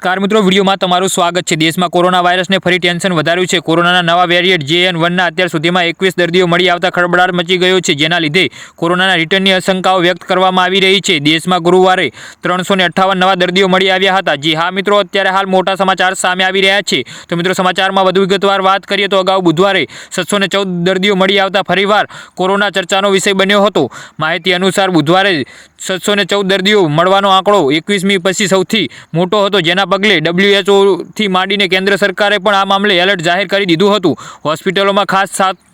નમસ્કાર મિત્રો, વિડીયોમાં તમારું સ્વાગત છે. દેશમાં કોરોના વાયરસને ફરી ટેન્શન વધાર્યું છે. કોરોનાના નવા વેરિયન્ટ જે એન વનના અત્યાર સુધીમાં એકવીસ દર્દીઓ મળી આવતા ખડબડાટ મચી ગયો છે. જેના લીધે કોરોનાના રિટર્નની આશંકાઓ વ્યક્ત કરવામાં આવી રહી છે. દેશમાં ગુરુવારે ત્રણસો નવા દર્દીઓ મળી આવ્યા હતા. જી હા મિત્રો, અત્યારે હાલ મોટા સમાચાર સામે આવી રહ્યા છે. તો મિત્રો, સમાચારમાં વધુ વિગતવાર વાત કરીએ તો અગાઉ બુધવારે સાતસો દર્દીઓ મળી આવતા ફરીવાર કોરોના ચર્ચાનો વિષય બન્યો હતો. માહિતી અનુસાર બુધવારે સાતસો ને ચૌદ દર્દીઓ મળવાનો આંકડો એકવીસમી પછી સૌથી મોટો હતો. જેના પગલે ડબ્લ્યુએચઓથી માંડીને કેન્દ્ર સરકારે પણ આ મામલે એલર્ટ જાહેર કરી દીધું હતું. હોસ્પિટલોમાં ખાસ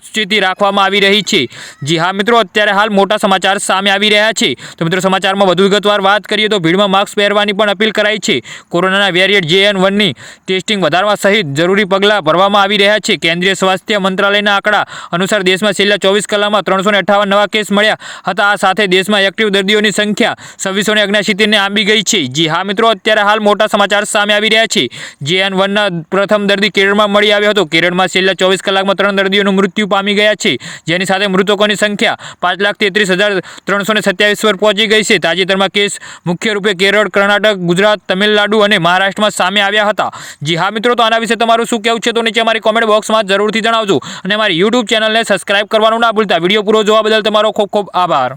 સાવચેતી રાખવામાં આવી રહી છે. જી હા મિત્રો, અત્યારે હાલ મોટા સમાચાર સામે આવી રહ્યા છે. તો મિત્રો, સમાચારમાં વધુ વિગતવાર વાત કરીએ તો ભીડમાં માસ્ક પહેરવાની પણ અપીલ કરાઈ છે. કોરોનાના વેરિયન્ટ જે એન વનની ટેસ્ટિંગ વધારવા સહિત જરૂરી પગલાં ભરવામાં આવી રહ્યા છે. કેન્દ્રીય સ્વાસ્થ્ય મંત્રાલયના આંકડા અનુસાર દેશમાં છેલ્લા ચોવીસ કલાકમાં ત્રણસો નવા કેસ મળ્યા હતા. આ સાથે દેશમાં એક્ટિવ દર્દીઓની સંખ્યા છવ્વીસો ને ઓગણસિત્તેરને આંબી ગઈ છે. જી હા મિત્રો, અત્યારે હાલ મોટા સમાચાર સામે આવી રહ્યા છે. જે એન વનના પ્રથમ દર્દી કેરળમાં મળી આવ્યો હતો. કેરળમાં છેલ્લા ચોવીસ કલાકમાં ત્રણ દર્દીઓનું મૃત્યુ પામી ગયા છે. જેની સાથે મૃતકોની સંખ્યા પાંચ લાખ તેત્રીસ હજાર ત્રણસો સત્યાવીસ પર પહોંચી ગઈ છે. તાજેતરમાં કેસ મુખ્ય રૂપે કેરળ, કર્ણાટક, ગુજરાત, તમિલનાડુ અને મહારાષ્ટ્રમાં સામે આવ્યા હતા. જી હા મિત્રો, તો આના વિશે તમારું શું કહેવું છે તો નીચે અમારી કોમેન્ટ બોક્સમાં જરૂરથી જણાવજો. અને અમારી યુટ્યુબ ચેનલને સબસ્ક્રાઇબ કરવાનું ના ભૂલતા. વીડિયો પૂરો જોવા બદલ તમારો ખૂબ ખૂબ આભાર.